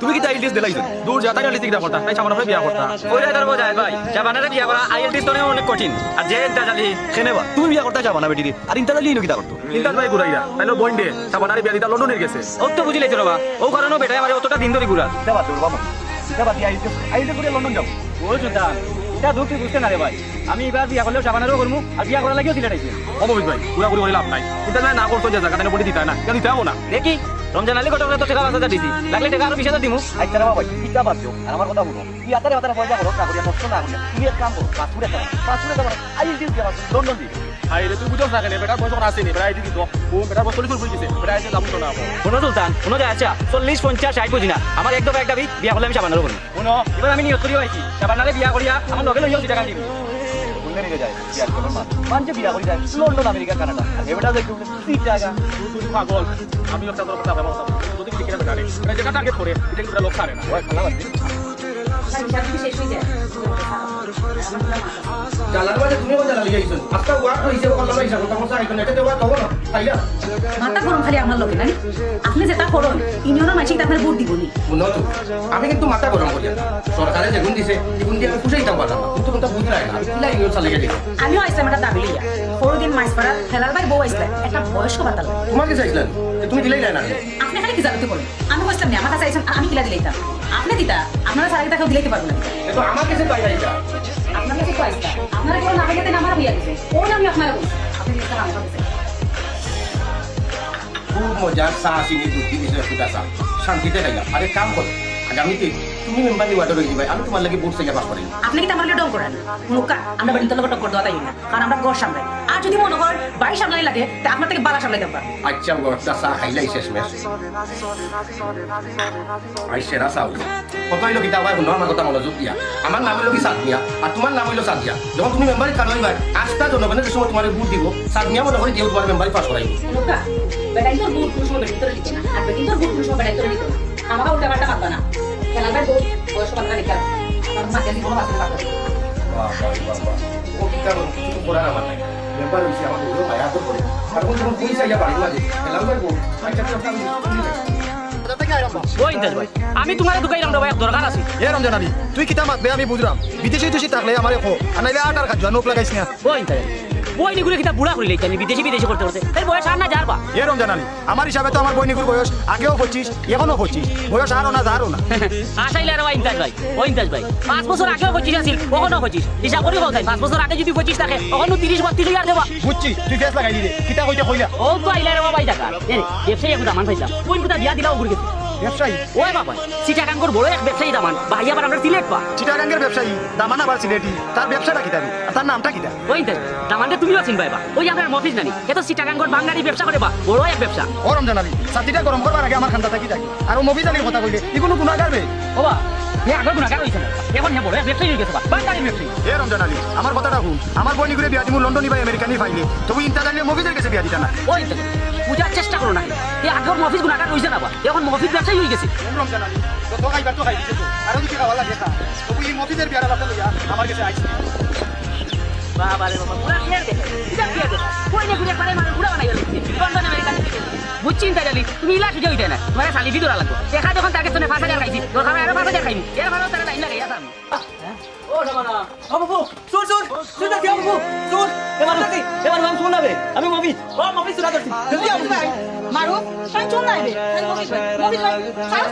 তুমি কি আইএলটিএস দিলাইছো দূর যা তাই আইএলটিএস করতা তাই সামনে বিয়া করতা ওই রাইদার বোঝায় ভাই জাপানের বিয়া করা আইএলটিস তো অনেক কঠিন আর যে এটা জানি কেনেবা তুমি বিয়া করতে যাবা না বেটি আর ইন্টারনাল লিনো কিটা করতো ইন্টার ভাই ঘুরাইয়া তাইলে বইন দে বিয়া দিতা লন্ডনের গেছে ও তো বুঝি লাইছো রবা ও কারণে আমার অতটা দিন ধরে ঘুরা দেবা বাবা দেবা দি আইএলটিএস আইএলটিএস করে লন্ডন যাব ও সুলতান এটা দুঃখ তুই বুঝতে না রে ভাই। আমি এবার বিয়া করলেও সাবানারও করব আর বিয়া করার লাগিও সিলেট ও মফিজ ভাই পুরা ঘুরি লাভ নাই। ইন্টার না করতো যে জায়গা তাহলে বডি দিতে না। কেন দিতে না। দেখি রমজান আলী কত তো টাকা পাঁচ হাজার দিছি। লাগলে টাকা আরও বিশ হাজার দিমু। আচ্ছা রে বাবা কিটা বাদছো আর আমার কথা বলো তুই আতারে আতারে পয়সা করো না করিয়া নষ্ট না করিয়া তুমি এক কাম করো পাঁচ যাও পাসপুরে যাও আইএলটিএস দিয়া লন্ডন দি আই রে তুই বুঝছ না কেন? বেটার বয়স আছে বেটা আইডি দিত ও বেটার বয়স চল্লিশ হয়ে গেছে বেটা যাব না। কোনো সুলতান কোনো যায় আচ্ছা চল্লিশ পঞ্চাশ ষাট বুঝি না। আমার এক দফা একটা বিয়া করলে আমি সাবানারও করব কোনো এবার আমি নিয়ত করিও আইছি। সাবানারে বিয়া করিয়া আমার লগে লইও টাকা দিবি আমি একটা তোর কথা ভাবতাম যদি কি কিনা বেটা যেটা টার্গেট করে এটা কিন্তু লোক ছাড়ে না। শেষ হয়ে যায়। জালার বাজে তুমি কোন জালা আইছো আজকে ওয়াক হইছে কোন জালা হিসাব কথা আইছো এটা দেওয়া তখন তাইলা মাথা গরম খালি আমার লোকে নানি? আপনি যেটা করুন ইউনিয়নের মাসিক আপনার ভোট দিবনি। উন্নত আমি কিন্তু মাথা গরম করি সরকারে যেগুন দিছে যেগুন দিয়ে আমি খুশি দিতাম পারলাম কিন্তু কিন্তু বুঝি নাই কিলা ইউনিয়ন চালিয়ে দিই আমিও আসলাম একটা দাবি লইয়া সরুদিন মাছ খেলার ভাই বউ আসলে একটা বয়স্ক বাতাল তোমার কি চাইছিলেন তুমি দিলেই না। আপনি খালি কি জানতে বলুন আমি বসলাম না আমার কাছে আইসেন আমি কিলা দিলাইতাম আপনি দিতা আপনারা সারা কেউ দিলাইতে পারবেন না আমার কাছে পাই আপনার কাছে তো আইসা আপনারা কেউ নামে যেতে আমার হইয়া গেছে। ওই আমি আপনারা বলছি? আপনি কাছে খুব মজার চা চিনি দুধ দিছে শান্তিতে আরে, কাম করো। আগামীতে তুমি মেম্বার নিওয়াটা রয়ে যাবে আমি তোমার লাগে বুট থেকে পাস করি। আপনি কি আমার ডং করেন? মুখা আমরা বাড়িতে লোক টক্কর দেওয়া তাই না? কারণ আমরা ঘর সামলাই। আর যদি মনে করেন বাড়ি সামলাই লাগে তা আপনার থেকে বালা সামলাই দেবা আচ্ছা একটা চা খাইলাই শেষ মেশ আই সেরা চা হইল কত হইল কিতা? আবার শুনো আমার কথা মনোযোগ দিয়া। আমার নাম হইল কি সাদমিয়া আর তোমার নাম হইল সাদিয়া যখন তুমি মেম্বারি কালো হইবা আস্থা জনগণের সময় তোমার বুট দিব সাদমিয়া মনে করে দিও তোমার মেম্বারি পাস করাইব মুখা বেটাই তোর বুট কোনো সময় তোর দিত না। আর বেটির তোর বুট কোনো সময় বেটাই তোর দিত না। আমাকে উল্টা পাল্টা মারবা না। বাহ বাহ বাহ বাহ। ও কি কারণ কিছু করার আমার নাই। করে। আর কোন যখন পয়সা ইয়া বাড়ি মাঝে খেলাম আমি তোমার রাম ভাই দরকার আছে। এ রমজান আলী তুই কিতা মাতবে আমি বুঝলাম বিদেশি টিদেশি থাকলে আমার আর নাইলে আটার কাজ নোক লাগাইছ না। ইন্টাজ ওই নিগুলো কিতা বুড়া করি লাইছি বিদেশি বিদেশি করতে করতে। এই বয়স আর না যার বা এ রমজান আলী আমার হিসাবে তো আমার বৈনিকুর বয়স আগেও পঁচিশ এখনও পঁচিশ। বয়স আরও না যারও না। আসাইলে আর ইন্টাজ ভাই ও ইন্টাজ ভাই। পাঁচ বছর আগেও পঁচিশ আছিল কখনো পঁচিশ। হিসাব করি বলতাই পাঁচ বছর আগে যদি পঁচিশ থাকে কখনো তিরিশ বত্রিশ হাজার দেবা। বুঝছি তুই ফেস লাগাই দিলে কিতা কইতে কইলা? ও তো আইলে রে বাবাই টাকা এ ব্যবসায়ী একটু দামান পাইলাম কোন কোথা দিয়া দিলাও ঘুরে গেছে। ব্যবসায়ী। ওই বাবা। চিটাগাঙ্গর বড় এক ব্যবসায়ী দামান। ভাই আবার আমরা সিলেট পা। চিটাগাঙ্গের ব্যবসায়ী দামান আবার সিলেটি। তার ব্যবসাটা কি রে? তার নামটা কিতা ওই ইন্টাজ দামানটা তুমিও চিনবা বা ওই আপনার মফিজ নানি এ তো চিটাগাঙ্গর বাঙালি ব্যবসা করে বা। বড় এক ব্যবসা। গরম জানাবি। সাতিটা গরম করবার আগে আমার খান্দা থাকি থাকে আর ও মবিজ নানি কথা কইলে কোনো গুণাগার বে? ও হে আগর গুণাগার হইছে না এখন হে বড় ব্যবসায়ী হয়ে গেছে বা। বাঙালি ব্যবসায়ী এ রমজান আলী আমার কথাটা শুন। আমার বৈনিকুরে বিয়া দিমু লন্ডনই বা আমেরিকানি ফাইলে তবু ইন্তা জানলে মবিজের কাছে বিয়া দিতা না? ওই চেষ্টা করো না এই আগর মফিজ গুণাগার হইছে না বা? এখন মফিজ ব্যবসায়ী হয়ে গেছে। রমজান আলী তো খাইবার তো খাই দিছে তো। আরও যদি খাওয়া লাগে খা তবু ই মবিজের বিয়ার আলাদা লইয়া আমার কাছে আইছে বাবা রে বাবা পুরা ক্লিয়ার দেখে এটা ক্লিয়ার দেখে কই না ঘুরে পারে মানে পুরা বানাই গেল লন্ডন আমেরিকা বুঝছি চিন্তা জানি তুমি ইলা সুযোগ হইতে না তোমার সালি ভিতর লাগো দেখা যখন তাকে শুনে ফাঁসা জার খাইছি। তোর খাবার আরও ফাঁসা জার খাইনি এর ভালো তারা লাইন লাগাই আসাম আমি জলদি আবু মারু তাই চল না রে ভাই ভাই সাহস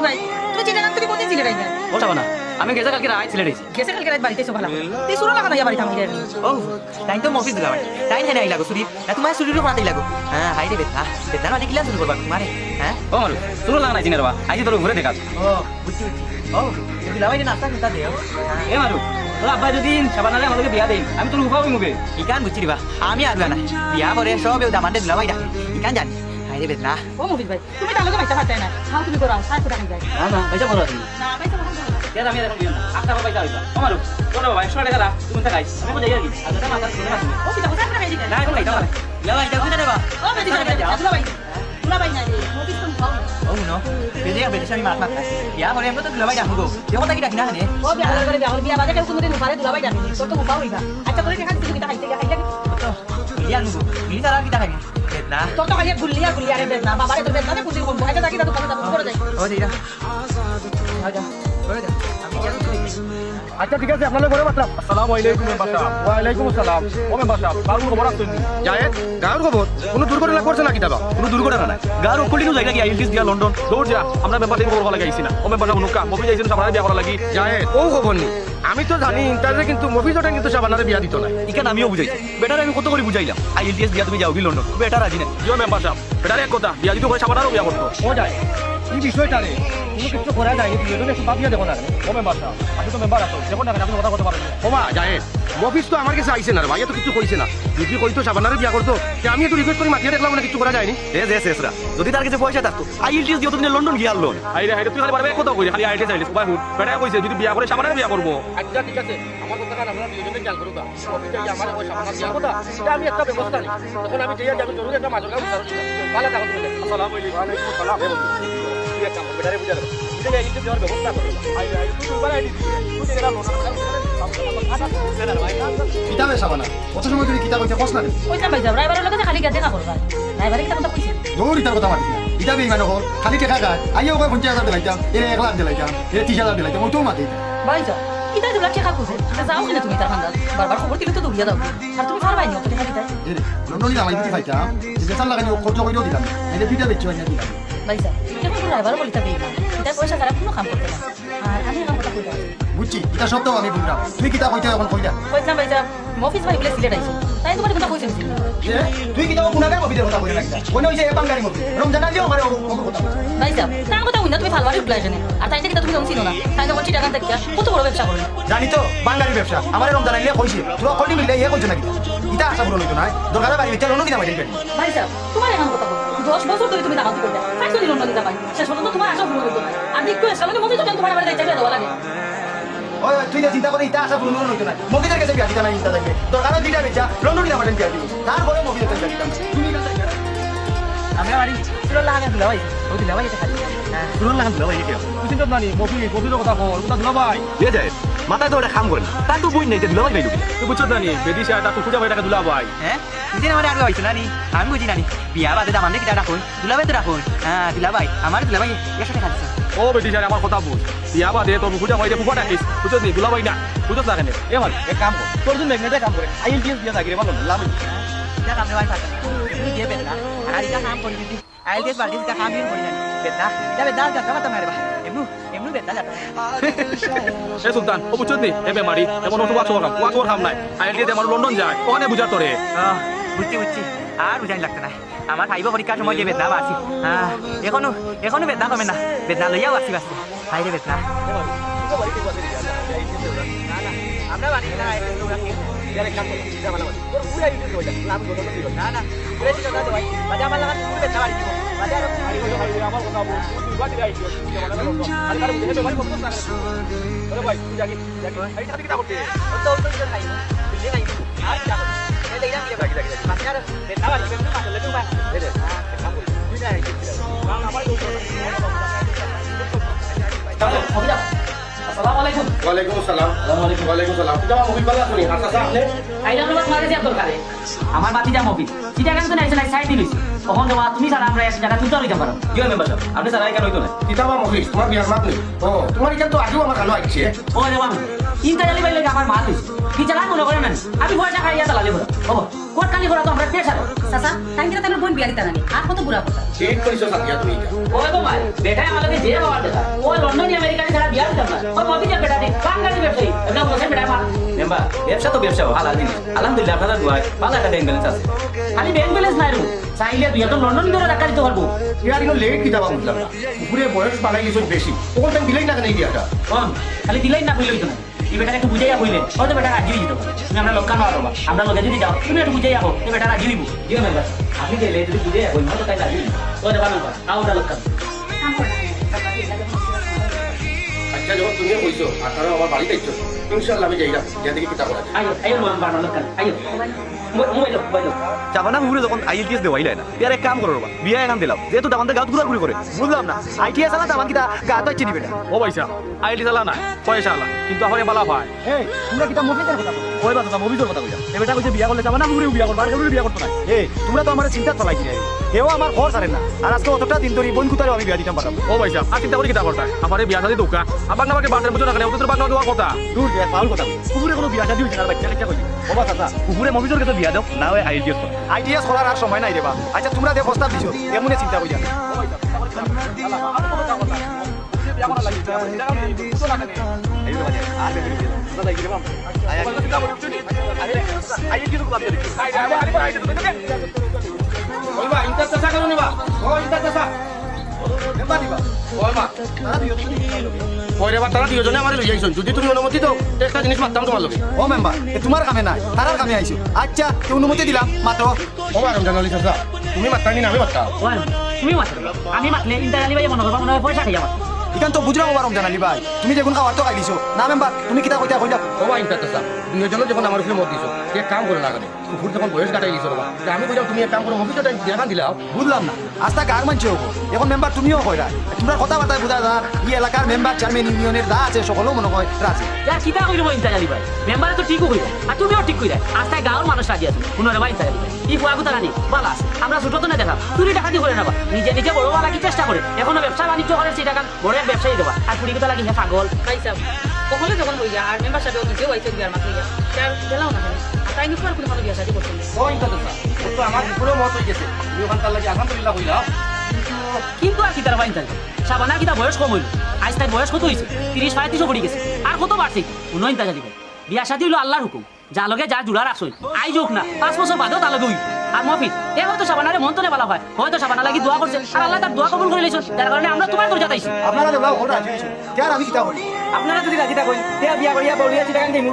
ভাই তুই কোথায় আমি গেছে কালকে রাত ছিলে রেছি গেছে কালকে রাত বাড়িতে এসে ভালো তুই সুরা লাগা না বাড়িতে আমি রে ও তাই তো মফিজ দিলাম তাই হেনে আইলাগো সুরি না তোমার সুরিরও মাতাই লাগো। হ্যাঁ হাই রে বেদনা বেদনা মানে কিলা শুরু করবা তোমারে হ্যাঁ? ও মারু শুরু লাগা নাই চিনের বা আইজি তোর ঘুরে দেখাত ও বুঝছি বুঝছি। ও দিলাম এই নাস্তা খেতা দেও এ মারু। তোর আব্বা যদি সাবানালে আমাদেরকে বিয়া দেই আমি তোর উফাবই মুখে ইকান বুঝছি দিবা আমি আনবা না। বিয়া পরে সব দামানতে দিলাম এই ইকান জানি। হাই রে ও ভাই তুমি তাহলে পারতে না। খাও তুমি করো ফুটা খাই না না বড় আছে না বাইতে পারতে আমি এখন দিও না আটটা পয়সা হইবা আমারু তোর বাবা 100 টাকা দা তুমি তা গাইস আমি বুঝাই আর কি আচ্ছা মাথা শুনে আসুন। ও কি তো না এখন গাইতা দেবা। ও বেদি ভাই না রে তুমি খাও ও নো। বেদে বেদে আমি মাত মাত বিয়া পরে আমরা তো দিলাম ডাকবো দেখো তাকি ডাকি না হানে? ও বিয়া করে বিয়া করে বিয়া বাজে কেউ কোনদিন উপারে দুলা ভাই ডাকে তোর তো উপাও হইবা আচ্ছা করে দেখা দিছি কিটা খাইতে খাইতে তো ইয়া নুগো ইনি তারা কি ডাকি না তোর তো খালি গুলিয়া গুলিয়া রে বেদনা। বাবারে তো বেদনা কুচি কম এটা থাকি তো দোকানে যাব করে যাই ও দিরা যাও যাও করে দাও আমি যাব আচ্ছা ঠিক আছে আপনাদের ঘরে আসসালামু আলাইকুম আসসালাম। ও মেম্বার সাহেব খবর জায়েদ গাঁর খবর? কোনো দুর্ঘটনা করছে না কিতাবা কোনো দুর্ঘটনা নাই। গার জায়গা কি আইলিস দিয়া লন্ডন? দৌড় যা আমরা খবর না। ও মেম্বার নুকা মফি যাইছেন সামনে বিয়া করা লাগি। জায়েদ ও খবর নি আমি তো জানি ইন্টারনে কিন্তু মফিজটা কিন্তু সাবানারে বিয়া দিত না। ইখান আমিও বুঝাইছি। বেটার আমি কত করে বুঝাইলাম। আইএলটিএস দিয়া তুমি যাও কি লন্ডন। বেটার রাজি না। জিও মেম্বার সাহেব বেটার এক কথা বিয়া যদি করে সাবানারও বিয়া করতো। ও যায়। এই বিষয়টা রে। কোনো কিছু করা যায় দুজনে একটু ভাবিয়া দেখো না মেম্বার সাহেব আপনি তো মেম্বার আছো। দেখুন না আপনি কথা বলতে পারেন না। ওমা মফিজ তো আমার কাছে আইছে না রে ভাই তো কিছু কইছে না। যদি কইতো সাবানারে বিয়া করতো। তে আমি একটু রিকোয়েস্ট করে মাতিয়ে দেখলাম না কিছু করা যায়নি। এ যে শেষরা যদি তার কাছে পয়সা থাকতো আইএলটিএস দিয়ে তো তুমি লন্ডন গিয়ে আনলো। আইরে আইরে তুই খালি পারবে কত কইরে খালি আইএলটিএস আইলিস ভাই হুন বেটা কইছে যদি বিয়া করে সাবানারে বিয়া করব। আচ্ছা ঠিক আছে। আমার কথা কান আমরা দুজনে খেয়াল করুক আমার ওই বিয়া কথা এটা আমি একটা ব্যবস্থা নিই। তখন আমি যেয়ে যাব জরুরি একটা মাজল কাম বিচার ভালো থাকো তুমি আসসালামু আলাইকুম। ওয়ালাইকুম আসসালাম। তুই এক কাম কর বেটারে বুঝা বুঝে যাই কিন্তু দেওয়ার ব্যবস্থা করো আইরে আইরে তুই আইডি দিবি। তুই যেটা লন্ডন কিতাবে সাবানা কত সময় ধরে কিতাব হইতে কষ্ট না রে কইতাম ভাই যাব রাইবারের লগে খালি গা দেখা করবা রাইবারে কথা কইছি দৌড় ইতার কথা মাতিস না কিতাবে ইমান হল খালি টেকা গায়। আইও কয় পঞ্চাশ হাজার দিলাইতাম এর এক লাখ দিলাইতাম এর ত্রিশ হাজার দিলাইতাম ওইটাও মাতি ভাই যাও। কিটা দিলা টেকা কইছে আচ্ছা যাও কিনা তুমি তার খান্দাত বারবার খবর দিলে তো দৌড়িয়া দাও আর তুমি পারবাই না টেকা দিতে দিতে পাইতাম লাগানি খরচ দিলাম। দিলাম ভাই এখন রাইবার বলিতা বেই এটা পয়সা খারাপ কোনো কাম করতে না আর আমি বুঝছি? এটা সবটাও আমি বুঝলাম। তুই কিতাব হইতে এখন কইলা? কইতাম ভাই যাও ভাই বলে সিলেট আইছো। তাই তোমার কথা কইছেন তুই কিতাব গুণাগার মবিদের কথা কইলা কোন হইছে এ বাঙ্গারি মবি রমজান আলিও করে ওর কথা বলছে। ভাই তার কথা কইনা তুমি ফালবারি উঠলা এখানে আর তাই কিটা তুমি তো না। তাই যখন চিটাগান থেকে কত বড় ব্যবসা করে জানি তো বাঙালি ব্যবসা। আমার রমজান আলিয়া কইছে। তুই কলি মিলে ইয়ে কইছ নাকি? ইটা আশা লইতো না। দরকার বাড়ি বিচার অন্য কিনা মাইলেন তোমার এমন কথা দশ বছর ধরে তুমি দামাতি করতে। পাঁচ দিন অন্য দিতে পারি শেষ পর্যন্ত তোমার আশা হইতো না। আর দেখতে এসে আমাকে মফিস তোমার বাড়িতে যাইতে দেওয়া লাগে? ওই তুই যে চিন্তা করে ইটা আশা বড় লইতো না। মবিদের কাছে বিয়া দিতা না ইটা দেখবে দরকার দিটা বেচা লন্ডন কিনা মাইলেন বিয়া দিবি। তারপরে মবিদের কাছে দিতাম। তুমি আমরা বাড়ি সুরল লাগান দিলা ভাই। ও দিলা ভাই এটা খালি। হ্যাঁ। শুনুন না দিলা ভাই কি তুই চিন্তা নানি মফি মফির কথা কর কথা দিলা ভাই। দিয়ে যায়। মাথায় তো ওটা কাম করে না। তার তো বই নাই দিলা ভাই ভাই তুই বুঝছ নানি খুঁজা ভাই টাকা দিলা ভাই। হ্যাঁ? আমার আগে আমি বুঝি নানি। বিয়া বাদে দাম কিটা রাখুন? দুলা ভাই তো রাখুন। হ্যাঁ দুলা ভাই আমার দুলা ভাই একসাথে খাচ্ছি ও বেদিশা আমার কথা বুঝ বিয়া বাদে তোর খুঁজা ভাই ফুফা ডাকিস বুঝছ নি দুলা ভাই না বুঝছ না কেন এ মানে এক কাম কর তোর জন্য ম্যাগনেটে কাম করে আইএলটিএস দিয়া থাকি রে ভালো লাভ এটা কাম দেওয়াই পারতাম তুমি দিয়ে বেদনা আর এটা কাম করি দিদি আইল দিস বার কা কাম করি না বেদনা এটা বেদনা যাত্রা মাতা মারে বা এমনু এমনু বেদনা যাত্রা এ সুলতান ও বুঝছ নি এ বেমারি এমন অত ওয়াচ কাম ওয়াচ কাম নাই আইএলটিএস আমার লন্ডন যায় ওখানে বুঝা তোরে বুঝছি বুঝছি আর বুঝাই লাগতো না আমার ভাইব পরীক্ষার সময় যে বেদনা বাসি হ্যাঁ এখনও এখনও বেদনা কমে না। বেদনা লইয়াও হাইরে বেদনা। আমরা বাড়ি না ভাই কি মফিজ আমার বাতি যা মফিস চিটাগান তো নাই সাইড দিলিস তখন দেওয়া তুমি ছাড়া আমরা এক জায়গা তুই লইতে পারো জিও মেম্বার সাহেব আপনি ছাড়া কেন হইতো না কিতাবা মফিজ তোমার বিয়ার মাত নেই ও তোমার এখানে তো আগেও আমার কালো আইছে ও তিনটা জালি পাইলে আমার মা তুই কি চালান মনে করেন না? আমি পয়সা খাইয়া চালালি বলো। ও কোট কালি করা তো আমরা পেশা চাচা তাই বোন বিয়া দিতা নানি আর কত বুড়া কথা? ঠিক কইছো সাথিয়া তুমি। এটা ও গো ভাই বেটা আমাকে যে বাবার দেখা ও লন্ডন আমেরিকান ছাড়া বিয়ার দিতাম না ও মফিজ বেটা দি বাঙালি ব্যবসায়ী। এটা বসে বেটা মা মেম্বার ব্যবসা তো ব্যবসা হালাল জিনিস আলহামদুলিল্লাহ আপনাদের দোয়ায় ভালো একটা ব্যাংক ব্যালেন্স আছে। খালি ব্যাংক ব্যালেন্স নাই রু। চাইলে তুই তো লন্ডন ধরে দিতে পারব। ইয়ার ইনো লেট কিতাবা বুঝলাম না উপরে বয়স বাড়াই গেছো বেশি। তখন টাইম দিলেই না কেন এই বিয়াটা। কম। খালি দিলেই না কইলেই তো না এই বেটাকে একটু বুঝাইয়া কইলে হয়তো বেটা রাজি হয়ে তুমি আমরা লক্ষ্য মারো বা আমরা লোকে যদি যাও, তুমি একটু বুঝাইয়া হো এই বেটা রাজি হইব। জিও মেম্বার আপনি গেলে যদি বুঝাইয়া যাবেন হয়তো তাই লাগবে তো দেবা না আও ওটা লক্ষা আচ্ছা যখন তুমিও কইছো, আর তারা আমার বাড়িতে ইচ্ছো ইনশাল্লাহ আমি যাই না যেদিকে ঘুরে যখন না। ইয়ার এক কাম করো রবা বিয়া এখান দিলাম। যেহেতু আমাদের গাঁত ঘুরা ঘুরি করে বুঝলাম না। আইটিএস আলা তামান কিটা গাঁত হচ্ছে নিবে না। ও পয়সা আইডি চালা নাই পয়সা আলা কিন্তু আমার বালা ভাই। এই তোমরা কিটা মফিজের কথা বলো ওই বাচ্চা মুভিজের কথা কইয়া। এবারটা কইছে বিয়া করলে চাবানা ঘুরে বিয়া করবা আর ঘুরে বিয়া করতে নাই এই তোমরা তো আমার চিন্তা চলাই এও আমার খরচ আরে না। আর আজকে অতটা দিন ধরে বোন কুতারে আমি বিয়া দিতাম পারলাম ও আর চিন্তা করি কিতা করতে আমার বিয়া শাদি দোকা। আবার না আমাকে বাটের বুঝো না কেন ওদের কথা। দূর যে পাউল কথা কুকুরে কোনো বিয়া শাদি হইছে না বাচ্চা কাচ্চা কুকুরে কাছে বিয়া দাও না করে আইটিএস করার আর সময় নাই দেবা। আচ্ছা তোমরা যে প্রস্তাব দিছো। এমনে চিন্তা করিয়া এই অনুমতি দাও একটা জিনিস মারতাম তোমার লগে ও মেম্বার তোমার কামে নাই তারার কামে আইছো আচ্ছা তুমি অনুমতি দিলাম মাত্র ও আমি আমি মাতলে মনে মনে হয় পয়সা খাই আমার ইখান তো বুঝলাম ওবার জানালি ভাই। তুমি যেগুন খাওয়ার তো খাই দিছো না মেম্বার তুমি কিতা কইতা কইলা? ও বা ইন্টার চাষা দুজনে যখন আমার উপরে মত দিছো কে কাম করে না কেন? কুকুর যখন বয়স কাটাই দিছো তা আমি কইলাম তুমি এক কাম করো অফিসে দেখা দিলাও বুঝলাম না। আস্তা গার মানছে হব এখন মেম্বার তুমিও কইরা। তোমরা কথা বার্তায় বুঝা যান এই এলাকার মেম্বার চেয়ারম্যান ইউনিয়নের দা আছে সকলেও মনে হয় রাজি যার কিতা কইব ইন্টার আলি ভাই। মেম্বারে তো ঠিকও কইব আর তুমিও ঠিক কইরা। আস্তায় গাঁওর মানুষ রাজি আছে। পুনরে ভাই ইন্টার ভাই। ই ফুয়া গুতা রানি বালাস আমরা ছোট তো না দেখা চুরি টাকা দিয়ে করে নেবা। নিজে নিজে বড় বালা কি চেষ্টা করে। এখনও ব্যবসা বাণিজ্য করে সেই টাকা বড় এক ব্যবসায়ী দেবা। আর কুড়ি কথা লাগি হে পাগল। কখনো যখন হই যা আর মেম্বার সাহেব নিজেও আইসে বিয়ার মাত্র ইয়া তার গেলাও না তাই নিকো আর কোনো বিয়া শাদি করছেন তো আমার উপরে মত হয়ে গেছে। তুমি ওখান তার লাগে আলহামদুলিল্লাহ কিন্তু আর কিতার ভাই ইন্টার সাবানা কিতা বয়স কম হইল। আজ তাই বয়স কত হয়েছে তিরিশ পঁয়ত্রিশও পড়ে গেছে। আর কত বাড়ছে? উনো ইন্টার আলি বিয়া শাদি হইল আল্লাহর হুকুম। যা লগে যা জুড়ার আসই আই যোগ না পাঁচ বছর বাদেও তা লগে আর মফিজ এ হয়তো সাবানারে মন তলে বলা হয় হয়তো সাবানা লাগি দোয়া করছে আর আল্লাহ তার দোয়া কবুল করে লিছো যার কারণে আমরা তোমার দরজা তাইছি আপনারা আমি কিতা করি আপনারা যদি রাজি থাকেন তে বিয়া করিয়া বলিয়া চিটাগান দিমু